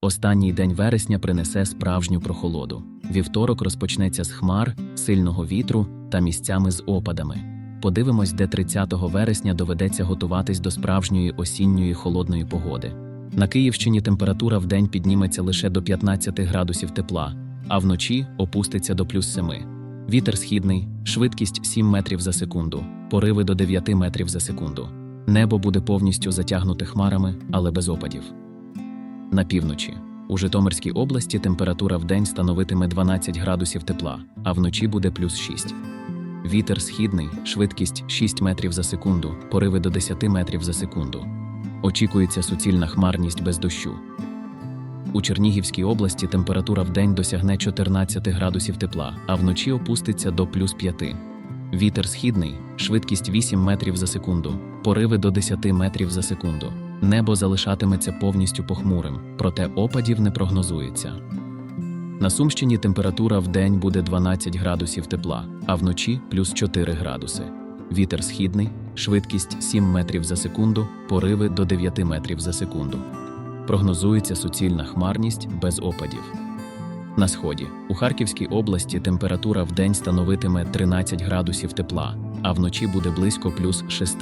Останній день вересня принесе справжню прохолоду. Вівторок розпочнеться з хмар, сильного вітру та місцями з опадами. Подивимось, де 30 вересня доведеться готуватись до справжньої осінньої холодної погоди. На Київщині температура вдень підніметься лише до 15 градусів тепла, а вночі опуститься до плюс 7. Вітер східний, швидкість 7 метрів за секунду, пориви до 9 метрів за секунду. Небо буде повністю затягнуте хмарами, але без опадів. На півночі. У Житомирській області температура вдень становитиме 12 градусів тепла, а вночі буде плюс 6. Вітер східний, швидкість 6 метрів за секунду, пориви до 10 метрів за секунду. Очікується суцільна хмарність без дощу. У Чернігівській області температура вдень досягне 14 градусів тепла, а вночі опуститься до плюс 5. Вітер східний, швидкість 8 метрів за секунду, пориви до 10 метрів за секунду. Небо залишатиметься повністю похмурим, проте опадів не прогнозується. На Сумщині температура вдень буде 12 градусів тепла, а вночі плюс 4 градуси. Вітер східний, швидкість 7 метрів за секунду, пориви до 9 метрів за секунду. Прогнозується суцільна хмарність без опадів. На сході у Харківській області температура вдень становитиме 13 градусів тепла, а вночі буде близько плюс 6.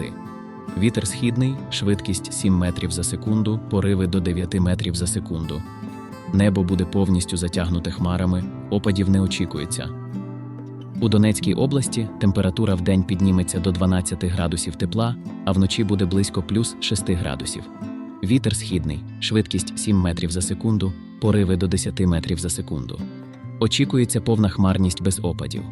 Вітер східний, швидкість 7 метрів за секунду, пориви до 9 метрів за секунду. Небо буде повністю затягнуте хмарами, опадів не очікується. У Донецькій області температура вдень підніметься до 12 градусів тепла, а вночі буде близько плюс 6 градусів. Вітер східний, швидкість 7 метрів за секунду, пориви до 10 метрів за секунду. Очікується повна хмарність без опадів.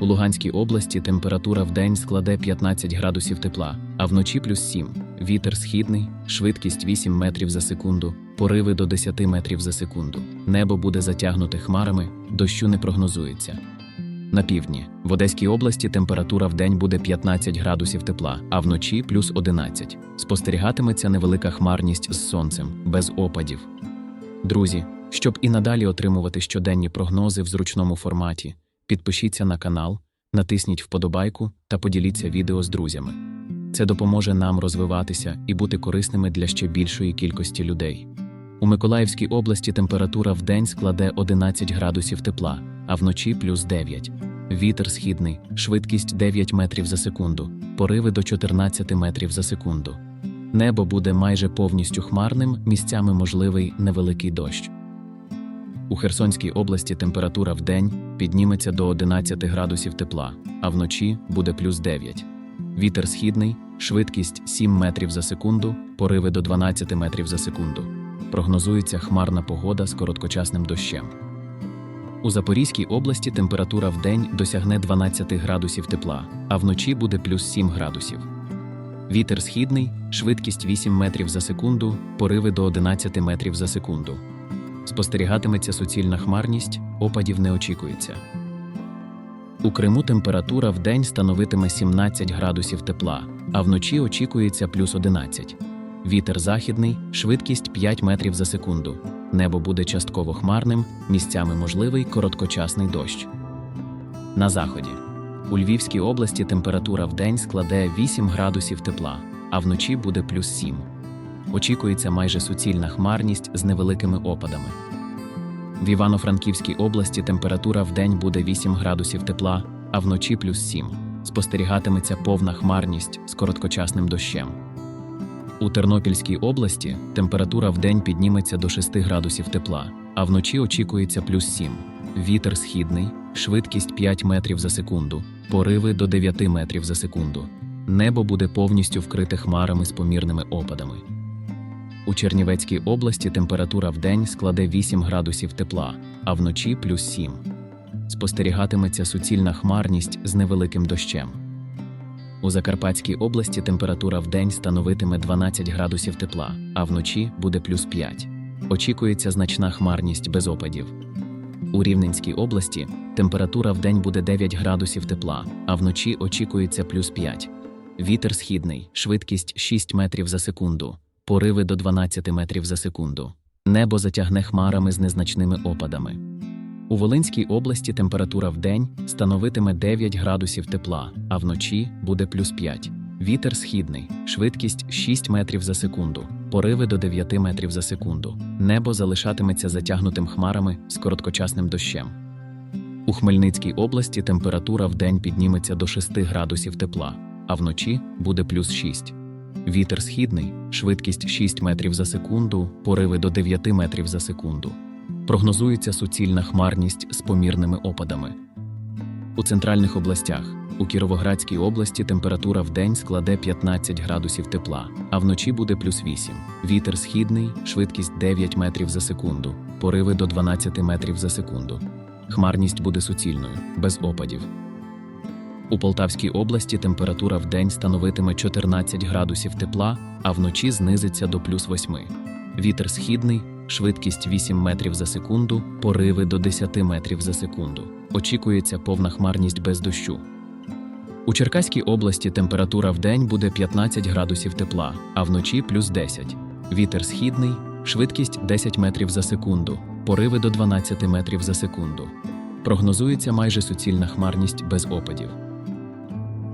У Луганській області температура вдень складе 15 градусів тепла, а вночі плюс 7. Вітер східний, швидкість 8 метрів за секунду, пориви до 10 метрів за секунду. Небо буде затягнуте хмарами, дощу не прогнозується. На півдні в Одеській області температура вдень буде 15 градусів тепла, а вночі плюс 11. Спостерігатиметься невелика хмарність з сонцем, без опадів. Друзі, щоб і надалі отримувати щоденні прогнози в зручному форматі, підпишіться на канал, натисніть вподобайку та поділіться відео з друзями. Це допоможе нам розвиватися і бути корисними для ще більшої кількості людей. У Миколаївській області температура вдень складе 11 градусів тепла, а вночі плюс 9. Вітер східний, швидкість 9 метрів за секунду, пориви до 14 метрів за секунду. Небо буде майже повністю хмарним, місцями можливий невеликий дощ. У Херсонській області температура вдень підніметься до 11 градусів тепла, а вночі буде плюс 9. Вітер східний, швидкість 7 метрів за секунду, пориви до 12 метрів за секунду. Прогнозується хмарна погода з короткочасним дощем. У Запорізькій області температура вдень досягне 12 градусів тепла, а вночі буде плюс 7 градусів. Вітер східний, швидкість 8 метрів за секунду, пориви до 11 метрів за секунду. Спостерігатиметься суцільна хмарність, опадів не очікується. У Криму температура вдень становитиме 17 градусів тепла, а вночі очікується плюс 11. Вітер західний, швидкість 5 метрів за секунду. Небо буде частково хмарним, місцями можливий короткочасний дощ. На заході. У Львівській області температура вдень складе 8 градусів тепла, а вночі буде плюс 7. Очікується майже суцільна хмарність з невеликими опадами. В Івано-Франківській області температура вдень буде 8 градусів тепла, а вночі плюс 7. Спостерігатиметься повна хмарність з короткочасним дощем. У Тернопільській області температура вдень підніметься до 6 градусів тепла, а вночі очікується плюс 7. Вітер східний, швидкість 5 метрів за секунду, пориви до 9 метрів за секунду. Небо буде повністю вкрите хмарами з помірними опадами. У Чернівецькій області температура вдень складе 8 градусів тепла, а вночі плюс 7. Спостерігатиметься суцільна хмарність з невеликим дощем. У Закарпатській області температура вдень становитиме 12 градусів тепла, а вночі буде плюс 5. Очікується значна хмарність без опадів. У Рівненській області температура вдень буде 9 градусів тепла, а вночі очікується плюс 5. Вітер східний, швидкість 6 метрів за секунду, пориви до 12 метрів за секунду. Небо затягне хмарами з незначними опадами. У Волинській області температура вдень становитиме 9 градусів тепла, а вночі буде плюс 5. Вітер східний, швидкість 6 метрів за секунду, пориви до 9 метрів за секунду. Небо залишатиметься затягнутим хмарами з короткочасним дощем. У Хмельницькій області температура вдень підніметься до 6 градусів тепла, а вночі буде плюс 6. Вітер східний, швидкість 6 метрів за секунду, пориви до 9 метрів за секунду. Прогнозується суцільна хмарність з помірними опадами. У центральних областях у Кіровоградській області температура вдень складе 15 градусів тепла, а вночі буде плюс 8. Вітер східний, швидкість 9 метрів за секунду, пориви до 12 метрів за секунду. Хмарність буде суцільною, без опадів. У Полтавській області температура вдень становитиме 14 градусів тепла, а вночі знизиться до плюс 8. Вітер східний, швидкість 8 метрів за секунду, пориви до 10 метрів за секунду. Очікується повна хмарність без дощу. У Черкаській області температура вдень буде 15 градусів тепла, а вночі плюс 10. Вітер східний, швидкість 10 метрів за секунду, пориви до 12 метрів за секунду. Прогнозується майже суцільна хмарність без опадів.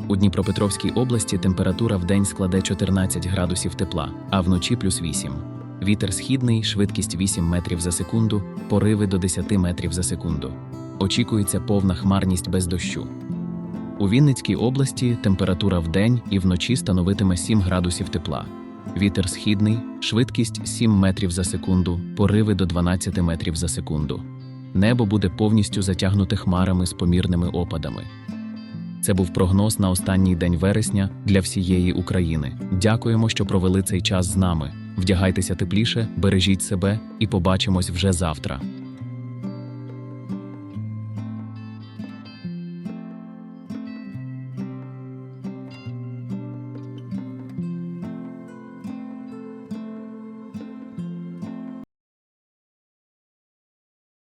У Дніпропетровській області температура вдень складе 14 градусів тепла, а вночі плюс 8. Вітер східний, швидкість 8 метрів за секунду, пориви до 10 метрів за секунду. Очікується повна хмарність без дощу. У Вінницькій області температура вдень і вночі становитиме 7 градусів тепла. Вітер східний, швидкість 7 метрів за секунду, пориви до 12 метрів за секунду. Небо буде повністю затягнуте хмарами з помірними опадами. Це був прогноз на останній день вересня для всієї України. Дякуємо, що провели цей час з нами. Вдягайтеся тепліше, бережіть себе і побачимось вже завтра.